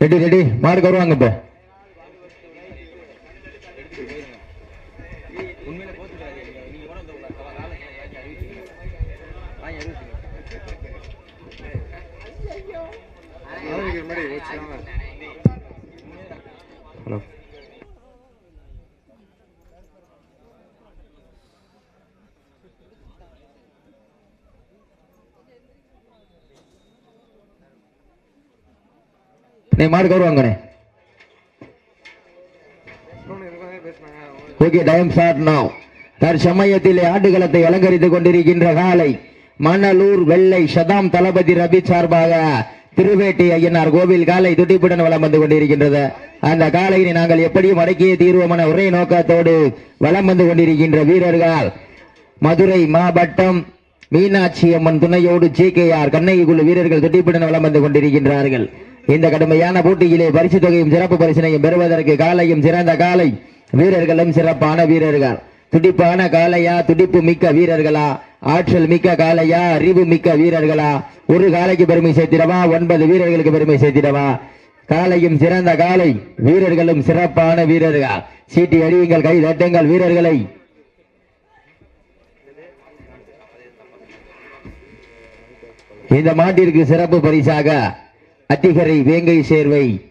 Ready ready மாடுக்கு வருவாங்க நீ மாடுக்கு வருவாங்கண்ணே ஓகே டைம் ஷார்ட் நவ் தற்சமயத்தில் ஆட்டுகளத்தை அலங்கரித்துக் கொண்டிருக்கின்ற காலை மணலூர் வெள்ளை சதாம் தளபதி ரபி சார்பாக திருவேட்டி ஐயனார் கோவில் காலை துடிப்புடன் வளம் வந்து கொண்டிருக்கின்றது. அந்த காலையினை நாங்கள் எப்படியும் அடக்கிய தீர்வோம் என ஒரே நோக்கத்தோடு வலம் வந்து கொண்டிருக்கின்ற வீரர்கள். மதுரை மாவட்டம் மீனாட்சி அம்மன் துணையோடு ஜி கே ஆர் கண்ணகி குழு வீரர்கள் துடிப்புடன் வளம் வந்து கொண்டிருக்கின்றார்கள். இந்த கடுமையான போட்டியிலே பரிசு தொகையும் சிறப்பு பரிசினையும் பெறுவதற்கு காலையும் சிறந்த காலை வீரர்களும் சிறப்பான வீரர்கள். துடிப்பான காலையா துடிப்பு மிக்க வீரர்களா ஆற்றல் மிக்க காலையா அறிவு மிக்க வீரர்களா? ஒரு காலைக்கு பெருமை சேர்த்திடவா? ஒன்பது வீரர்களுக்கு பெருமை சேர்த்திடவா? காலையும் சிறந்த காலை வீரர்களும் சிறப்பான வீரர்கள்? சீட்டி அடியுங்கள் கை தட்டுங்கள் வீரர்களை. இந்த மாட்டிற்கு சிறப்பு பரிசாக அத்திகரை வேங்கை சேர்வை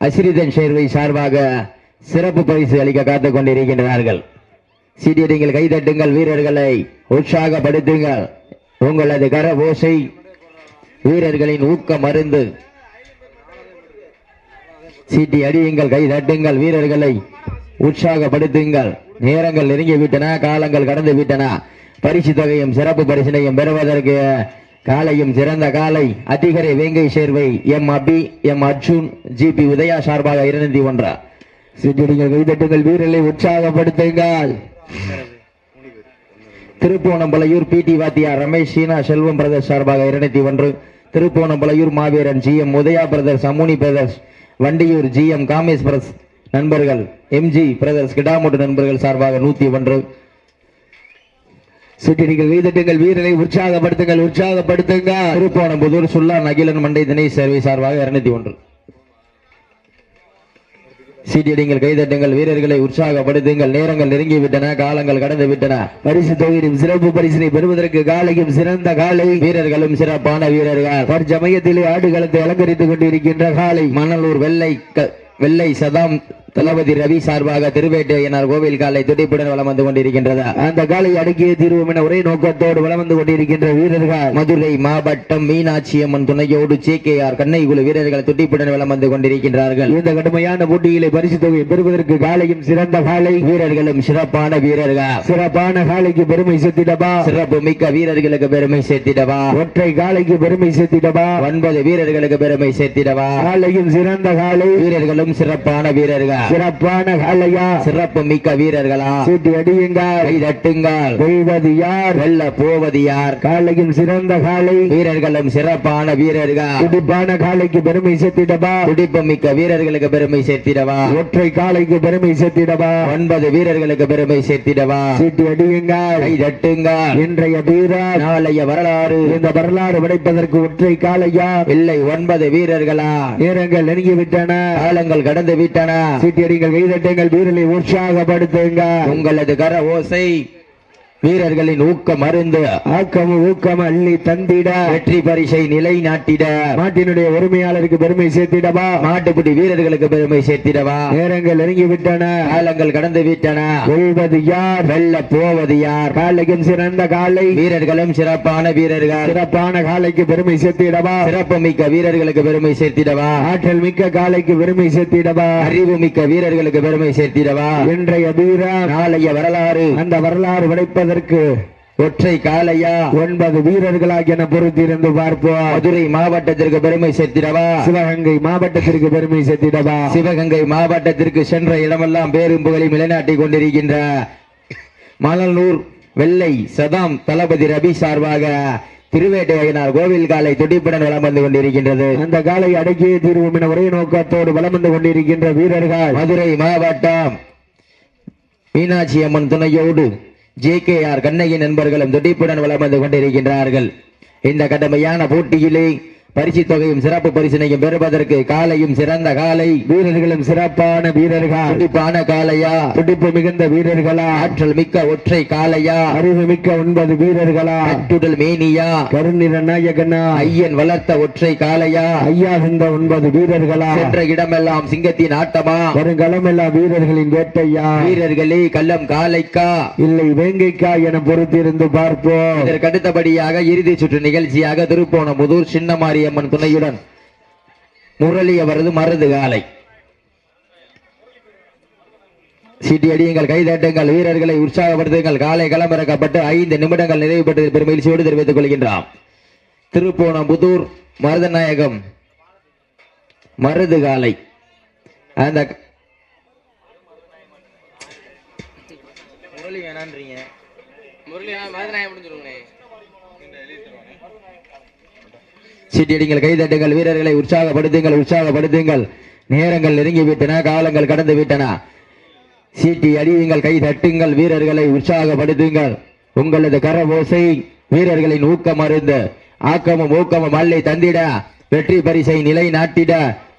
அசிரிதன் சேர்வை சார்பாக சிறப்பு பரிசு அளிக்க காத்துக் கொண்டிருக்கின்றார்கள். சீடியடிங்கள் கைதட்டுங்கள் வீரர்களை உற்சாகப்படுத்துங்கள். உங்களது கர ஓசை வீரர்களின் ஊக்க மருந்து. சீட்டி அடியுங்கள் கை தட்டுங்கள் வீரர்களை உற்சாகப்படுத்துங்கள். நேரங்கள் நெருங்கி விட்டன காலங்கள் கடந்து விட்டன பரிசு தொகையும் சிறப்பு பரிசினையும் பெறுவதற்கு காலையும் சிறந்த காலை. அதிகரை வேங்கை Servai M Abhi M Arjun GP Udaya சார்பாக இருநூத்தி ஒன்றா. சீட்டியடிங்கள் கைதட்டுங்கள் வீரர்களை உற்சாகப்படுத்துங்கள். திருப்போணம்பலையூர் பிடி வாத்தியார் ரமேஷ் சீனா செல்வம் பிரதர்ஸ் சார்பாக இருநூத்தி ஒன்று. திருப்போணம்பலையூர் மாவீரன் G M Udaya brothers Amuni brothers Vandiyur G M Kamesh brothers நண்பர்கள் எம்ஜி பிரதர்ஸ் கிடாமோட்டு நண்பர்கள் சார்பாக நூத்தி ஒன்று. சிட்டினிகள் வீதட்டுங்கள் வீரரை உற்சாகப்படுத்துங்கள் உற்சாகப்படுத்துங்க திருப்போணம்புதூர் சுல்லா நகிலன் மண்டை திணை சேவை சார்பாக இருநூத்தி ஒன்று. சீட்டியடிங்கள் கைதட்டுங்கள் வீரர்களை உற்சாகப்படுத்துங்கள். நேரங்கள் நெருங்கி விட்டன காலங்கள் கடந்து விட்டன பரிசு தொகையின் சிறப்பு பரிசினை பெறுவதற்கு காலையும் சிறந்த காலை. வீரர்களும் சிறப்பான வீரர்கள். தற்சமயத்திலே ஆடுகளத்தை அலங்கரித்துக் கொண்டிருக்கின்ற காலை. மணலூர் வெள்ளை க- வெள்ளை சதாம் தளபதி ரவி சார்பாக திருவேட்டையனார் கோவில் காலை துடிப்புடன் வளம் வந்து கொண்டிருக்கின்றது. அந்த காலை அடுக்கிய தீர்வோம் என ஒரே நோக்கத்தோடு வளம் வந்து கொண்டிருக்கின்ற வீரர்கள் மதுரை மாவட்டம் மீனாட்சி அம்மன் துணையோடு சேகேஆர் கண்ணை குழு வீரர்கள் துடிப்புடன் வளம் வந்து கொண்டிருக்கின்றார்கள். இந்த கடுமையான போட்டிகளை பரிசு தொகை பெறுவதற்கு காலையும் சிறந்த காலை வீரர்களும் சிறப்பான வீரர்கள். சிறப்பான காலைக்கு பெருமை சேர்த்திடவா? சிறப்பு மிக்க வீரர்களுக்கு பெருமை சேர்த்திடவா? ஒற்றை காலைக்கு பெருமை சேர்த்திடவா? ஒன்பது வீரர்களுக்கு பெருமை சேர்த்திடவா? காலையும் சிறந்த காலை வீரர்களும் சிறப்பான வீரர்கள். சிறப்பான காலையா சிறப்பு மிக்க வீரர்களா? சீட்டி அடியுங்கள் கை தட்டுங்கள் வெல்வது யார்? வெல்ல போவது யார்? காலையும் சிறந்த காலை. வீரர்களும் சிறப்பான வீரர்கள். துடிப்பான காலைக்கு பெருமை சேர்த்திடவா? துடிப்பு மிக்க வீரர்களுக்கு பெருமை சேர்த்திடவா? ஒற்றை காலைக்கு பெருமை சேர்த்திடவா? ஒன்பது வீரர்களுக்கு பெருமை சேர்த்திடவா? சீட்டி அடியுங்கள் கை தட்டுங்கள் இன்றைய வீரர் நாளைய வரலாறு. இந்த வரலாறு படைப்பதற்கு ஒற்றை காலையா? இல்லை ஒன்பது வீரர்களா? நேரங்கள் நெருங்கி விட்டன காலங்கள் கடந்து விட்டன. சீட்டியடிங்கள் வீதட்டுங்கள் வீரலை உற்சாகப்படுத்துங்க. உங்களது கர ஓசை வீரர்களின் ஊக்க மருந்து ஆக்கம் ஊக்கம் அள்ளி தந்திட. வெற்றி பரிசை நிலை நாட்டிட மாட்டினுடைய உரிமையாளருக்கு பெருமை சேர்த்திடவா? மாட்டுப்பிடி வீரர்களுக்கு பெருமை சேர்த்திடவா? நேரங்கள் நெருங்கி விட்டன காலங்கள் கடந்து விட்டன. வெல்வது யார்? வெல்ல போவது யார்? காலைக்கும் சிறந்த காலை. வீரர்களும் சிறப்பான வீரர்கள். சிறப்பான காலைக்கு பெருமை சேர்த்திடவா? சிறப்பு மிக்க வீரர்களுக்கு பெருமை சேர்த்திடவா? ஆற்றல் மிக்க காலைக்கு பெருமை சேர்த்திடவா? அறிவு மிக்க வீரர்களுக்கு பெருமை சேர்த்திடவா? இன்றைய வீரர் நாளைய வரலாறு. அந்த வரலாறு படைப்பதற்கு ஒற்றை காலையா ஒன்பது வீரர்களாக என பொறுத்திருந்து பார்ப்போம். மதுரை மாவட்டத்திற்கு பெருமை சேர்த்திடவா? சிவகங்கை மாவட்டத்திற்கு பெருமை சேர்த்திடவா? சிவகங்கை மாவட்டத்திற்கு சென்ற இடமெல்லாம் பேரும் புகழையும் கொண்டிருக்கின்ற மணலூர் வெள்ளை சதாம் தளபதி ரவி சார்பாக திருவேட்டையனார் கோவில் காலை துடிப்புடன் வளம் வந்து கொண்டிருக்கின்றது. அந்த காலை அடக்கியே தீர்வும் என ஒரே நோக்கத்தோடு வளம் வந்து கொண்டிருக்கின்ற வீரர்கள் மதுரை மாவட்டம் மீனாட்சி அம்மன் துணையோடு ஜே கே ஆர் கண்ணையின் நண்பர்களும் துடிப்புடன் வலம் வந்து கொண்டிருக்கின்றார்கள். இந்த கடுமையான போட்டியிலே பரிசு தொகையும் சிறப்பு பரிசினையும் பெறுவதற்கு காலையும் சிறந்த காலை. வீரர்களும் சிறப்பான வீரர்கள்? துடிப்பான காலையா? துடிப்பு மிகுந்த வீரர்களா? ஆற்றல் மிக்க ஒற்றை காலையா? அறிவு மிக்க ஒன்பது வீரர்களா? அட்டுடல் மேனியா? கருநிற நாயகனா? ஐயன் வளர்த்த ஒற்றை காலையா? ஐயா இந்த ஒன்பது வீரர்களா? சென்ற இடமெல்லாம் சிங்கத்தின் ஆட்டமா? வருங்களமெல்லாம் வீரர்களின் வேட்டையா? வீரர்களே கள்ளம் காலைக்கா? இல்லை வேங்கைக்கா என பொறுத்திருந்து பார்ப்போம். இதற்கு அடுத்தபடியாக இறுதி சுற்று நிகழ்ச்சியாக துருப்போம் முதூர் சின்னமாரி சின்ன மாரியம்மன் துணையுடன் முரளி அவரது மருது காலை. சீட்டி அடியுங்கள் கைதட்டுங்கள் வீரர்களை உற்சாகப்படுத்துங்கள். காலை களமிறக்கப்பட்டு ஐந்து நிமிடங்கள் நிறைவு பெற்றது பெருமகிழ்ச்சியோடு தெரிவித்துக் கொள்கின்றான் திருப்போணம் புதூர் மருதநாயகம் மருது காலை. அந்த முரளி வேணான்றீங்க முரளி மருதநாயகம் முடிஞ்சிருங்களே சீட்டியடிங்கள் கைதட்டுங்கள் வீரர்களை உற்சாகப்படுத்துங்கள் உற்சாகப்படுத்துங்கள். நேரங்கள் நெருங்கி விட்டன காலங்கள் கடந்து விட்டன சீட்டி அடியுங்கள் கை தட்டுங்கள் வீரர்களை உற்சாகப்படுத்துங்கள். உங்களது கரபோசை வீரர்களின் ஊக்கம் அருந்து ஆக்கமும் ஊக்கமும் அல்லை தந்திட வெற்றி பரிசை நிலை நாட்டிட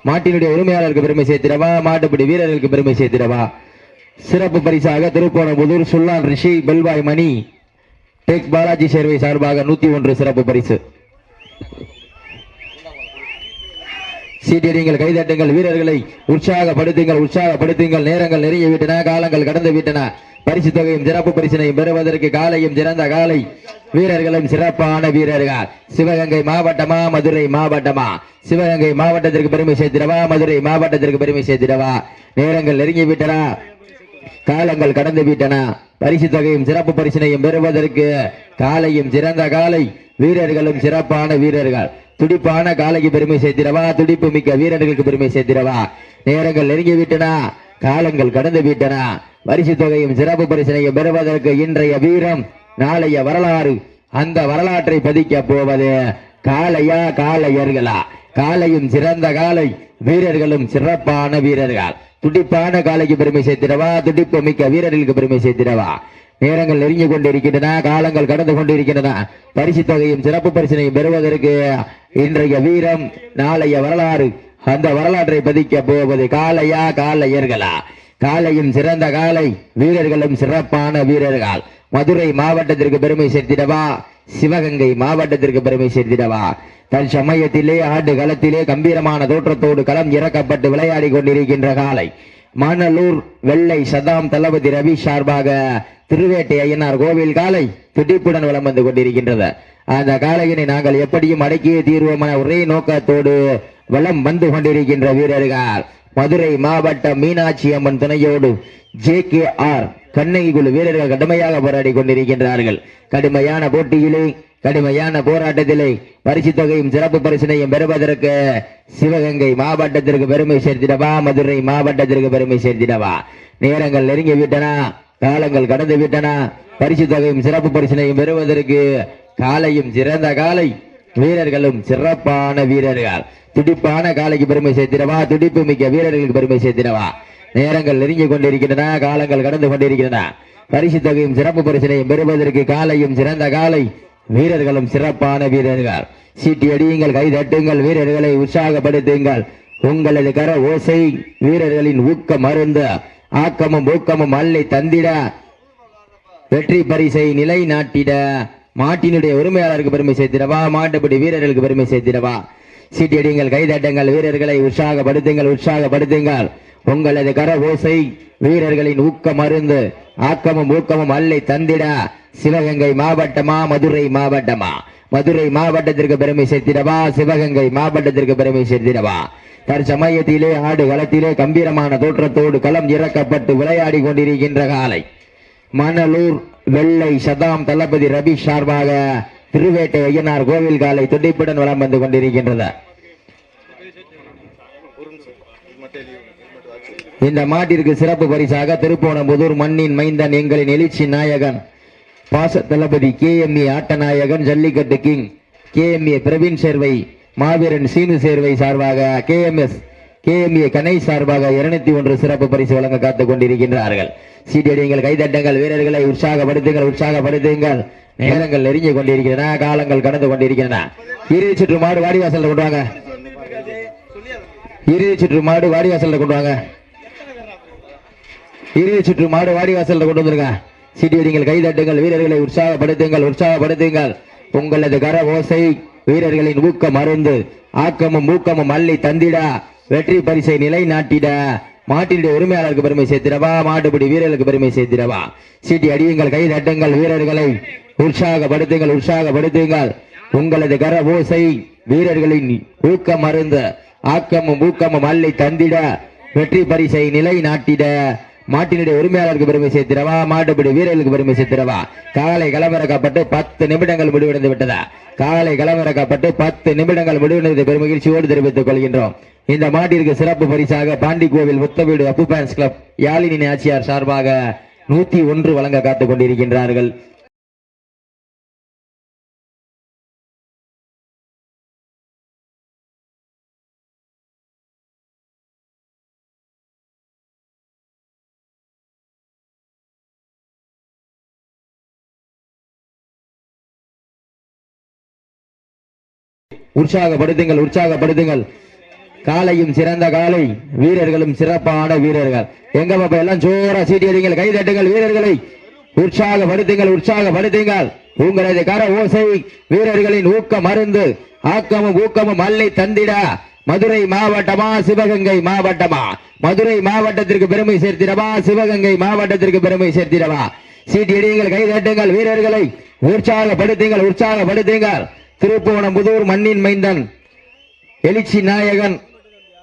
மாட்டினுடைய உரிமையாளருக்கு பெருமை சேர்த்திடவா மாட்டுப்படி வீரர்களுக்கு பெருமை சேர்த்திடவா? சிறப்பு பரிசாக திருப்போணம்புதூர் சுல்லான் ரிஷி பெல்வாய் மணி டெக் பாலாஜி சேர்வை சார்பாக நூத்தி ஒன்று சிறப்பு பரிசு. சீட்டியடிங்கள் கைதட்டுங்கள் வீரர்களை உற்சாகப்படுத்துங்கள் உற்சாகப்படுத்துங்கள். நேரங்கள் நெருங்கி விட்டன காலங்கள் கடந்து விட்டன. பரிசு தொகையும் சிறப்பு பரிசினையும் பெறுவதற்கு காலையும் சிறந்த காலை. வீரர்களும் சிறப்பான வீரர்கள். சிவகங்கை மாவட்டமா மதுரை மாவட்டமா? சிவகங்கை மாவட்டத்திற்கு பெருமை சேர்த்திடவா மதுரை மாவட்டத்திற்கு பெருமை சேர்த்திடவா? நேரங்கள் நெருங்கி விட்டன காலங்கள் கடந்து விட்டன. பரிசு தொகையும் சிறப்பு பரிசினையும் பெறுவதற்கு காலையும் சிறந்த காலை. வீரர்களும் சிறப்பான வீரர்கள். துடிப்பான காலைக்கு பெருமை சேர்த்திடவா? துடிப்பு மிக்க வீரர்களுக்கு பெருமை சேர்த்திடவா? நேரங்கள் நெருங்கி விட்டனா காலங்கள் கடந்து விட்டன வரிசை தொகையும் சிறப்பு பரிசனையும் பெறுவதற்கு இன்றைய வீரம் நாளைய வரலாறு. அந்த வரலாற்றை பதிக்க போவது காளையா காளையர்களா? காலையும் சிறந்த காலை வீரர்களும் சிறப்பான வீரர்கள். துடிப்பான காலைக்கு பெருமை சேர்த்திடவா? துடிப்பு மிக்க வீரர்களுக்கு பெருமை சேர்த்திடவா? நேரங்கள் நெருங்கி கொண்டிருக்கின்றன காலங்கள் கடந்து கொண்டிருக்கின்றன. பரிசு தொகையும் சிறப்பு பரிசினையும் பெறுவதற்கு இன்றைய வீரம் நாளைய வரலாறு. அந்த வரலாற்றை பதிக்க போவது காலையா காலையர்களா காலையும் சிறந்த காலை வீரர்களும் சிறப்பான வீரர்கள். மதுரை மாவட்டத்திற்கு பெருமை சேர்த்திடவா? சிவகங்கை மாவட்டத்திற்கு பெருமை சேர்த்திடவா? தன் சமயத்திலே ஆண்டு களத்திலே கம்பீரமான தோற்றத்தோடு களம் இறக்கப்பட்டு விளையாடி கொண்டிருக்கின்ற காலை மணலூர் வெள்ளை சதாம் தளபதி ரவி சார்பாக திருவேட்டை ஐயனார் கோவில் காலை துடிப்புடன் வலம் வந்து கொண்டிருக்கின்றது. அந்த காலையினை நாங்கள் எப்படியும் அடக்கியே தீர்வோம் என ஒரே நோக்கத்தோடு வளம் வந்து கொண்டிருக்கின்ற வீரர்கள். மதுரை மாவட்ட மீனாட்சி அம்மன் துணையோடு ஜே கே ஆர் கண்ணகி குழு வீரர்கள் கடுமையாக போராடி கொண்டிருக்கின்றார்கள். கடுமையான போட்டியிலே கடுமையான போராட்டத்திலே பரிசு தொகையும் சிறப்பு பரிசினையும் பெறுவதற்கு சிவகங்கை மாவட்டத்திற்கு பெருமை சேர்த்திடவா? மதுரை மாவட்டத்திற்கு பெருமை சேர்த்திடவா? நேரங்கள் நெருங்கி விட்டன காலங்கள் கடந்து விட்டன. பரிசு தொகையும் சிறப்பு பரிசினையும் பெறுவதற்கு காலையும் சிறந்த காலை. வீரர்களும் சிறப்பான வீரர்கள். துடிப்பான காலைக்கு பெருமை சேர்த்திடவா? துடிப்பு மிக்க வீரர்களுக்கு பெருமை சேர்த்திடவா? நேரங்கள் நெருங்கி கொண்டிருக்கின்றன காலங்கள் கடந்து கொண்டிருக்கின்றன. பரிசு தொகையும் சிறப்பு பரிசினையும் பெறுவதற்கு காலையும் சிறந்த காலை. வீரர்களும் சிறப்பான வீரர்கள். சீட்டி அடியுங்கள் கை தட்டுங்கள் வீரர்களை உற்சாகப்படுத்துங்கள். உங்களது கர ஓசை வீரர்களின் ஊக்கம் மருந்து ஆக்கமும் ஊக்கமும் அள்ளி தந்திட வெற்றி பரிசை நிலைநாட்டிட. மாட்டினுடைய உரிமையாளருக்கு பெருமை சேர்த்திடவா? மாட்டுப்படி வீரர்களுக்கு பெருமை சேர்த்திடவா? சீட்டியடிங்கள் கைதட்டுங்கள் வீரர்களை உற்சாகப்படுத்துங்கள் உற்சாகப்படுத்துங்கள். உங்களது கர ஓசை வீரர்களின் ஊக்கம் அருந்து ஆக்கமும் ஊக்கமும் அல்லை தந்திட. சிவகங்கை மாவட்டமா மதுரை மாவட்டமா? மதுரை மாவட்டத்திற்கு பெருமை சேர்த்திடவா? சிவகங்கை மாவட்டத்திற்கு பெருமை சேர்த்திடவா? தற்சமயத்திலே ஆடு களத்திலே கம்பீரமான தோற்றத்தோடு களம் இறக்கப்பட்டு விளையாடி கொண்டிருக்கின்ற காலை. மணலூர் வெள்ளை சதாம் தளபதி ரவி சார்பாக திருவேட்டை ஐயனார் கோவில் காலை துண்டிப்புடன் வளம் வந்து கொண்டிருக்கின்றது. இந்த மாட்டிற்கு சிறப்பு பரிசாக திருப்போணம்புதூர் மண்ணின் மைந்தன் எங்களின் எழுச்சி நாயகன் பாச தளபதி K M A ஆட்டநாயகன் jallikattu king K M A Praveen Servai மாவீரன் சீனு சேர்வை சார்பாக K M S K M A கணை சார்பாக இருநூத்தி ஒன்று சிறப்பு பரிசு வழங்க காத்துக் கொண்டிருக்கின்றார்கள். சீட்டடிங்கள் கைதட்டங்கள் வீரர்களை உற்சாகப்படுத்துங்கள் உற்சாகப்படுத்துங்கள். நேரங்கள் நெருங்கி கொண்டிருக்கின்றன காலங்கள் கடந்து கொண்டிருக்கின்றன. இறுதி சுற்று மாடு வாடிவாசல்ல கொண்டு வாங்க. இறுதி சுற்று மாடு வாடிவாசல்ல கொண்டு வாங்க. இறுதி சுற்று மாடு வாடிவாசல்ல கொண்டு வந்துருங்க. சீட்டடிங்கள் கைதட்டுங்கள் வீரர்களை உற்சாகப்படுத்துங்கள் உற்சாகப்படுத்துங்கள். உங்களது கர ஓசை வீரர்களின் ஊக்கம் மருந்து ஆக்கமும் ஊக்கமும் அள்ளி தந்திடா. வெற்றி பரிசை நிலைநாட்டிட மாட்டினுடைய உரிமையாளருக்கு பெருமை சேர்த்திடவா? மாட்டுப்பிடி வீரர்களுக்கு பெருமை சேர்த்திடவா? சீட்டி அடியுங்கள் கை தட்டுங்கள் வீரர்களை. உற்சாகப்படுத்துங்கள் உற்சாகப்படுத்துங்கள். உங்களது கர ஓசை வீரர்களின் ஊக்கம் மருந்து ஆக்கமும் ஊக்கமும் அள்ளி தந்திட வெற்றி பரிசை நிலை நாட்டிட மாட்டினுடைய உரிமையாளருக்கு பெருமை சேர்த்திரவா மாட்டுப்பிடி வீரர்களுக்கு பெருமை சேர்த்திரவா காலை களமிறக்கப்பட்டு பத்து நிமிடங்கள் முடிவடைந்து விட்டதா? காலை களமிறக்கப்பட்டு பத்து நிமிடங்கள் முடிவடைந்து பெருமகிழ்ச்சியோடு தெரிவித்துக் கொள்கின்றோம். இந்த மாட்டிற்கு சிறப்பு பரிசாக பாண்டி கோவில் முத்தவீடு அப்பு பேன்ஸ் கிளப் யாழினி ஆட்சியார் சார்பாக நூத்தி ஒன்று வழங்க காத்துக் கொண்டிருக்கின்றார்கள். உற்சாகப்படுத்துங்கள் உற்சாகப்படுத்துங்கள். காலையும் சிறந்த காலை வீரர்களும் சிறப்பான வீரர்கள். எங்க பாப்பா எல்லாம் ஜோரா சீட்டியடிங்கள் கை தட்டுங்கள் வீரர்களை. உற்சாகப்படுத்துங்கள் உற்சாகப்படுத்துங்கள். உங்களது கர ஓசை வீரர்களின் ஊக்க மருந்து. ஆக்கமும் ஊக்கமும் அல்லை தந்திட. மதுரை மாவட்டமா சிவகங்கை மாவட்டமா? மதுரை மாவட்டத்திற்கு பெருமை சேர்த்திடவா? சிவகங்கை மாவட்டத்திற்கு பெருமை சேர்த்திடவா? சீட்டியடிங்கள் கை தட்டுங்கள் வீரர்களை. உற்சாகப்படுத்துங்கள் உற்சாகப்படுத்துங்கள். திருப்புவனம் புதூர் மண்ணின் மைந்தன் எழுச்சி நாயகன்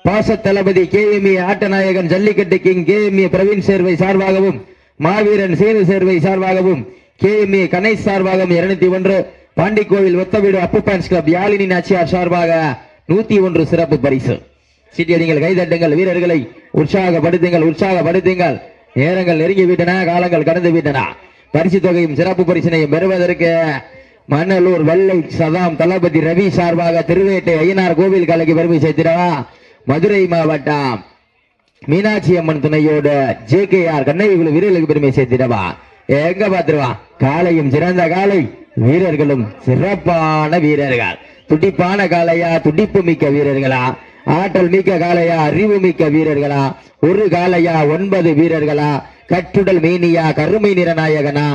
பாச தளபதி K M ஆட்டநாயகன் jallikattu king K M Praveen Servai சார்பாகவும் மாவீரன் சேது சேர்வை சார்பாகவும் கே எம் கணேஷ் சார்பாகவும் இருநூத்தி ஒன்று பாண்டிக்கோவில் ஒத்தவீடு அப்பு பேன்ஸ் கிளப் யாழினி நாச்சியார் சார்பாக நூத்தி ஒன்று சிறப்பு பரிசு. சீட்டியடிங்கள் கைதட்டுங்கள் வீரர்களை உற்சாகப்படுத்துங்கள் உற்சாகப்படுத்துங்கள். நேரங்கள் நெருங்கி விட்டன காலங்கள் கடந்து விட்டன. பரிசு தொகையும் சிறப்பு பரிசினையும் பெறுவதற்கு மணலூர் வெள்ளை சதாம் தளபதி ரவி சார்பாக திருவேட்டை ஐயனார் கோவில் கலைக்கு பெருமை சேர்த்திடவா மதுரை மாவட்டம் மீனாட்சி அம்மன் துணையோடு ஜே கே ஆர் கண்ணகிக்குழு வீரர்களுக்கு பெருமை சேர்த்திடவா எங்க பாத்துருவா காலையும் சிறந்த காலை வீரர்களும் சிறப்பான வீரர்கள். துடிப்பான காளையா? துடிப்பு மிக்க வீரர்களா? ஆற்றல் மிக்க காளையா? அறிவு மிக்க வீரர்களா? ஒரு காலையா ஒன்பது வீரர்களா? கட்டுடல் மீனியா? கருமை நிறநாயகனா?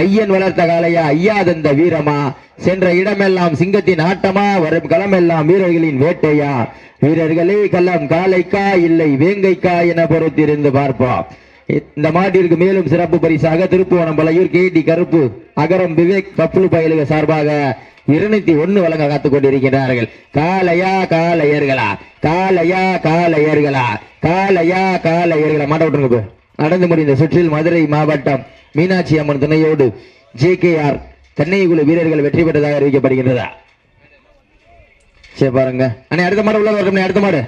ஐயன் வளர்த்த காளையா ஐயாதந்த வீரமா? சென்ற இடமெல்லாம் சிங்கத்தின் ஆட்டமா வரும் களமெல்லாம் வீரர்களின் வேட்டையா? வீரர்களே களம் காலைக்கா இல்லை வேங்கைக்கா என பொறுத்திருந்து பார்ப்போம். இந்த மாட்டிற்கு மேலும் சிறப்பு பரிசாக திருப்புவனம் பலையூர் கே டி கருப்பு அகரம் விவேக் பப்புளு பயலுக சார்பாக இருநூத்தி ஒன்னு வழங்க காத்துக் கொண்டிருக்கிறார்கள். காலையா காலையர்களா காலையா காலையர்களா காலையா காலையர்களா மாட்ட விட்டுருங்க நடந்து முடிந்த சுற்றில் மதுரை மாவட்டம் மீனாட்சி அம்மன் துணையோடு ஜே கே ஆர் கண்ணைக்குழு வீரர்கள் வெற்றி பெற்றதாக அறிவிக்கப்படுகின்றதா சரி பாருங்க. அண்ணே அடுத்த மாடு உள்ள வரட்டும் அடுத்த மாடு.